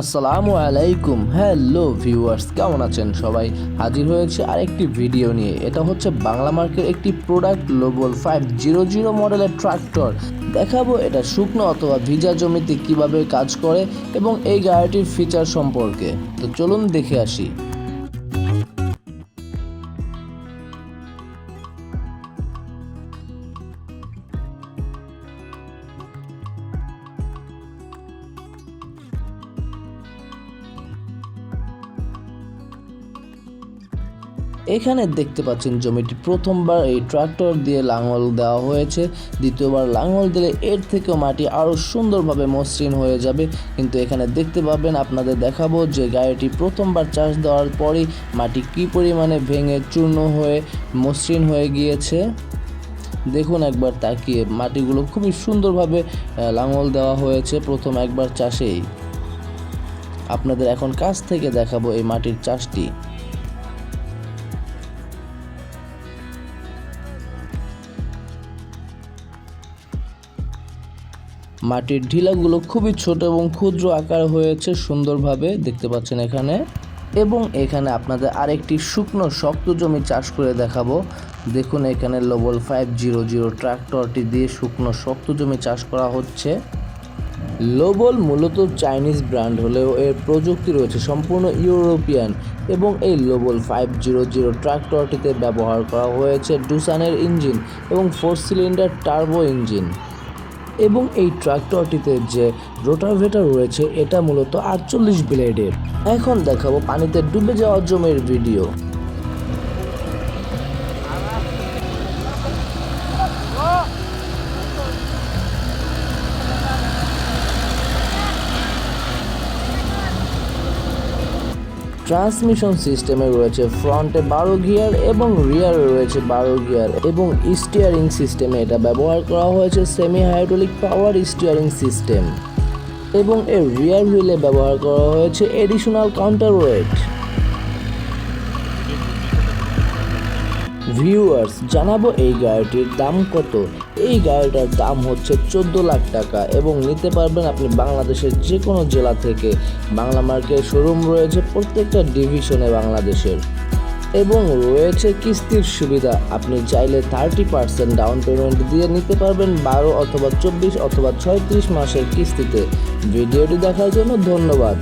আসসালামু আলাইকুম। Hello viewers কেমন আছেন সবাই? হাজির হয়েছে আরেকটি ভিডিও নিয়ে। এটা হচ্ছে বাংলা মার্কের একটি প্রোডাক্ট লোবল ফাইভ জিরো জিরো মডেলের ট্রাক্টর দেখাবো এটা শুকনো অথবা ভিজা জমিতে কীভাবে কাজ করে এবং এই গাড়িটির ফিচার সম্পর্কে। তো চলুন দেখে আসি। এখানে দেখতে পাচ্ছেন জমিটি প্রথমবার এই ট্রাক্টর দিয়ে লাঙল দেওয়া হয়েছে। দ্বিতীয়বার লাঙল দিলে এর থেকেও মাটি আরও সুন্দরভাবে মসৃণ হয়ে যাবে। কিন্তু এখানে দেখতে পাবেন, আপনাদের দেখাবো যে গাড়িটি প্রথমবার চাষ দেওয়ার পরই মাটি কী পরিমাণে ভেঙে চূর্ণ হয়ে, মসৃণ হয়ে গিয়েছে। দেখুন একবার তাকিয়ে, মাটিগুলো খুবই সুন্দরভাবে লাঙল দেওয়া হয়েছে প্রথম একবার চাষেই। আপনাদের এখন কাছ থেকে দেখাবো এই মাটির চাষটি। মাটির ঢিলাগুলো খুবই ছোট এবং ক্ষুদ্র আকার হয়েছে সুন্দরভাবে, দেখতে পাচ্ছেন এখানে। এবং এখানে আপনাদের আরেকটি শুকনো, শক্ত জমি চাষ করে দেখাবো। দেখুন এখানে লোবল ফাইভ জিরো জিরো ট্রাক্টরটি দিয়ে শুকনো, শক্ত জমি চাষ করা হচ্ছে। লোবল মূলত চাইনিজ ব্র্যান্ড হলেও এর প্রযুক্তি রয়েছে সম্পূর্ণ ইউরোপিয়ান এবং এই লোবল ফাইভ জিরো জিরো ট্রাক্টরটিতে ব্যবহার করা হয়েছে ডুসানের ইঞ্জিন এবং ফোর সিলিন্ডার টার্বো ইঞ্জিন এবং এই ট্রাক্টরটিতে যে রোটাভেটার রয়েছে, এটা মূলত আটচল্লিশ ব্লেডের। এখন দেখাবো পানিতে ডুবে যাওয়া জমির ভিডিও। ট্রান্সমিশন সিস্টেমে রয়েছে ফ্রন্টে বারো গিয়ার এবং রিয়ারে রয়েছে বারো গিয়ার এবং স্টিয়ারিং সিস্টেমে এটা ব্যবহার করা হয়েছে semi hydraulic power steering system এবং এর রিয়ার হুইলে ব্যবহার করা হয়েছে এডিশনাল কাউন্টার ওয়েট ভিউয়ার্স জানাব এই গাড়িটির দাম কত। এই গাড়িটার দাম হচ্ছে চোদ্দ লাখ টাকা এবং নিতে পারবেন আপনি বাংলাদেশের যে কোনো জেলা থেকে। বাংলা মার্কের শোরুম রয়েছে প্রত্যেকটা ডিভিশনে বাংলাদেশের। এবং রয়েছে কিস্তির সুবিধা, আপনি চাইলে থার্টি পার্সেন্ট ডাউন পেমেন্ট দিয়ে নিতে পারবেন বারো অথবা চব্বিশ অথবা ছয়ত্রিশ মাসের কিস্তিতে। ভিডিওটি দেখার জন্য ধন্যবাদ।